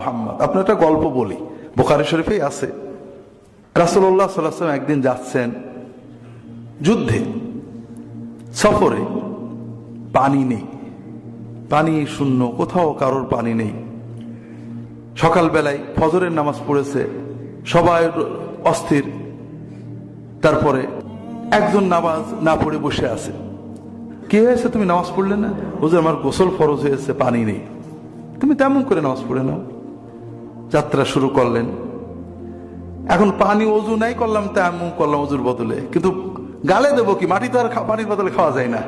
মোহাম্মদ, আপনার একটা গল্প বলি। বোখারি শরীফেই আছে। রাসুল্লাহ সাল্লাম একদিন যাচ্ছেন যুদ্ধে, সফরে। পানি নেই। পানি শূন্য, কোথাও কারোর পানি নেই। সকালবেলায় ফজরের নামাজ পড়েছে, সবাই অস্থির। তারপরে একজন নামাজ না পড়ে বসে আছে। কি হয়েছে? তুমি নামাজ পড়লে না? বুঝে আমার গোসল ফরজ হয়েছে, পানি নেই। তুমি তেমন করে নামাজ পড়ে নাও। যাত্রা শুরু করলেন। এখন পানি অজু নাই করলাম তেমন করলাম অজুর বদলে। কিন্তু গালে দেবো কি? মাটি তো আর পানির বদলে খাওয়া যায় না।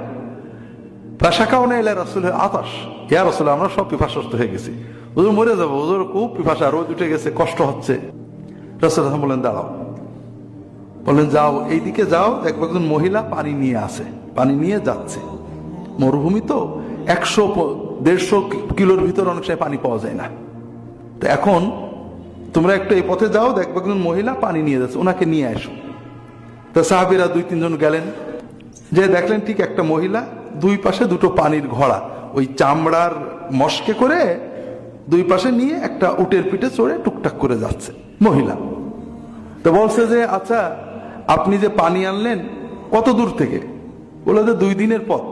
প্রাশাকাও নেই এলে রাসুল আতাস ইয়া রসুল, আমরা সব পিপাসস্ত হয়ে গেছি। ওজুর মরে যাব ওজুর খুব পিপাসা, রোদ উঠে গেছে, কষ্ট হচ্ছে। রসুল হাসান বললেন, দাঁড়াও। বললেন, যাও, এইদিকে যাও দেখব একজন মহিলা পানি নিয়ে আসে পানি নিয়ে যাচ্ছে। মরুভূমি তো একশো দেড়শো কিলোর ভিতর অনেক সময় পানি পাওয়া যায় না। তো এখন তোমরা একটু এই পথে যাও, দেখবে একজন মহিলা পানি নিয়ে যাচ্ছে, ওনাকে নিয়ে আসো তো সাহাবিরা দুই, তিনজন গেলেন। যে দেখলেন ঠিক একটা মহিলা, দুই পাশে দুটো পানির ঘোড়া। ওই চামড়ার মস্কে করে দুই পাশে নিয়ে একটা উটের পিঠে চড়ে টুকটাক করে যাচ্ছে মহিলা। তো বলছে যে আচ্ছা আপনি যে পানি আনলেন, কত দূর থেকে? বলে যে, দুই দিনের পথ।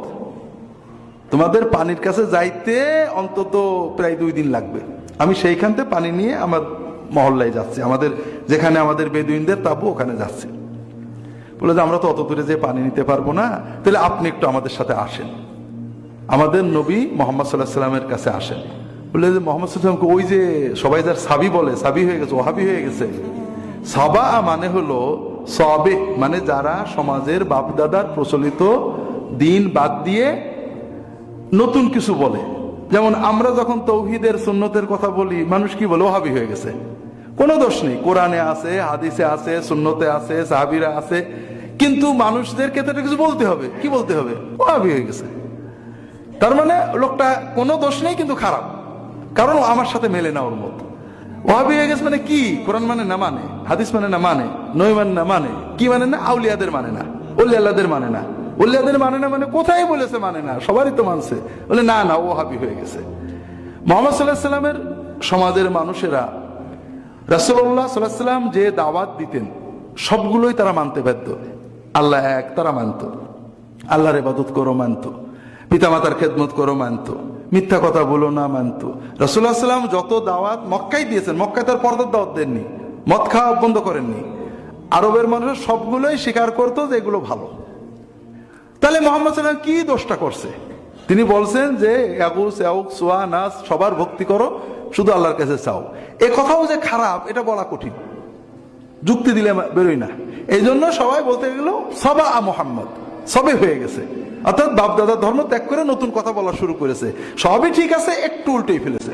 তোমাদের পানির কাছে যাইতে অন্তত প্রায় দুই দিন লাগবে। আমি সেইখান থেকে পানি নিয়ে আমার মহল্লায় যাচ্ছি। আমাদের যেখানে আমাদের বেদুইনদের তাবু, ওখানে যাচ্ছি। বলে যে, আমরা তো অত দূরে যে পানি নিতে পারব না। তাহলে আপনি একটু আমাদের সাথে আসেন। আমাদের নবী মোহাম্মদ সাল্লাহ সাল্লামের কাছে আসেন। বলে যে, মোহাম্মদ সাল্লামকে ওই যে সবাই যার সাবি বলে, সাবি হয়ে গেছে ওহাবি হয়ে গেছে। সাবা মানে হলো সবে মানে যারা সমাজের বাপদাদার প্রচলিত দিন বাদ দিয়ে নতুন কিছু বলে। যেমন আমরা যখন তৌহিদের, সুন্নতের কথা বলি, মানুষ কি বলে? ওহাবি হয়ে গেছে। কোনো দোষ নেই। কোরআনে আছে, হাদিসে আছে, সুন্নতে আছে, সাহাবিরা আছে। কিন্তু মানুষদেরকে তো কিছু বলতে হবে। কি বলতে হবে? ওহাবি হয়ে গেছে। তার মানে লোকটা কোনো দোষ নেই, কিন্তু খারাপ। কারণ আমার সাথে মেলে না ওর মত। ওহাবি হয়ে গেছে মানে কি? কোরআন মানে না মানে? হাদিস মানে না মানে? নই মানে না মানে? কি মানে না? আউলিয়াদের মানে না। আল্লাদের মানে না। অলিয়াদের মানে না মানে কোথায় বলেছে মানে না? সবারই তো মানছে। বলে না না, ও হাবি হয়ে গেছে। মোহাম্মদ সাল্লাহ সাল্লামের সমাজের মানুষেরা রাসুল্লাহ সাল্লাহ সাল্লাম যে দাওয়াত দিতেন, সবগুলোই তারা মানতে বাধ্য। আল্লাহ এক, তারা মানত। আল্লাহর ইবাদত করো মানত। পিতামাতার খেদমত করো মানত। মিথ্যা কথা বলো না মানত। রসুল্লাহ সাল্লাম যত দাওয়াত মক্কাই দিয়েছেন, মক্কায় তার পর্দার দাওয়াত দেননি। মদ খাওয়া বন্ধ করেননি। আরবের মানুষ সবগুলোই স্বীকার করতো যে এগুলো ভালো। তাহলে মোহাম্মদ সাল্লাম কি দোষটা করছে? তিনি বলছেন যে নাস, সবার ভক্তি করো, শুধু আল্লাহর কাছে চাও। এ কথাও যে খারাপ, এটা বলা কঠিন। যুক্তি দিলে বেরোই না। এই জন্য সবাই বলতে গেল সবা আ মোহাম্মদ সবে হয়ে গেছে। অর্থাৎ বাপ দাদার ধর্ম ত্যাগ করে নতুন কথা বলা শুরু করেছে। সবই ঠিক আছে, একটু উল্টেই ফেলেছে।